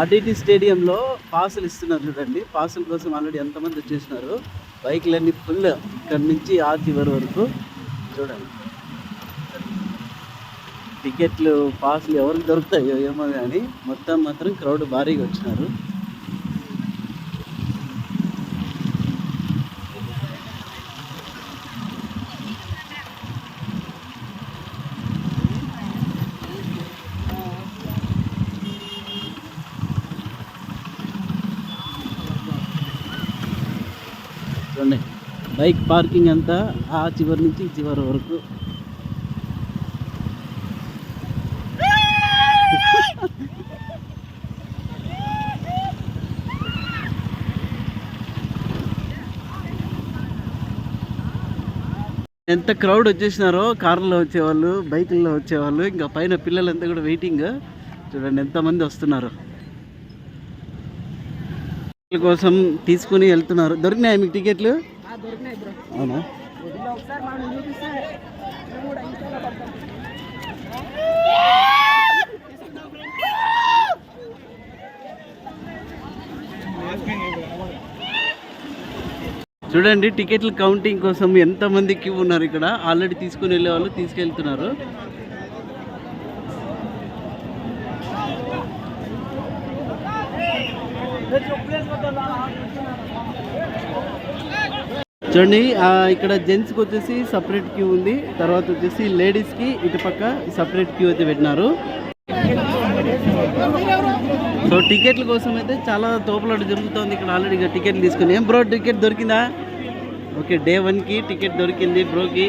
RDT స్టేడియంలో పాసులు ఇస్తున్నారు చూడండి. పాసుల కోసం ఆల్రెడీ ఎంతమంది వచ్చేసినారు. బైక్లన్నీ ఫుల్ ఇక్కడ నుంచి ఆ చివరి వరకు. చూడండి. టికెట్లు పాసులు ఎవరికి దొరుకుతాయో ఏమో కానీ మొత్తం మాత్రం క్రౌడ్ భారీగా వచ్చినారు. చూడండి. బైక్ పార్కింగ్ అంతా ఆ చివరి నుంచి ఈ చివరి వరకు. ఎంత క్రౌడ్ వచ్చేసినారో కార్లో వచ్చేవాళ్ళు బైకుల్లో వచ్చేవాళ్ళు ఇంకా పైన పిల్లలంతా కూడా వెయిటింగ్ చూడండి ఎంతమంది వస్తున్నారు. కోసం తీసుకుని వెళ్తున్నారు. దొరికినాయి మీకు టికెట్లు? అవునా? చూడండి టికెట్ల కౌంటింగ్ కోసం ఎంతమంది క్యూ ఉన్నారు ఇక్కడ. ఆల్రెడీ తీసుకుని వెళ్ళే వాళ్ళు తీసుకెళ్తున్నారు. చూడండి ఆ, ఇక్కడ జెంట్స్కి వచ్చేసి సపరేట్ క్యూ ఉంది. తర్వాత వచ్చేసి లేడీస్కి ఇటుపక్క సపరేట్ క్యూ అయితే పెట్టినారు. సో టికెట్ల కోసం అయితే చాలా తోపులాట జరుగుతుంది. ఇక్కడ ఆల్రెడీ టికెట్లు తీసుకుని ఏం బ్రో టికెట్ దొరికిందా? ఓకే డే వన్కి టికెట్ దొరికింది బ్రోకి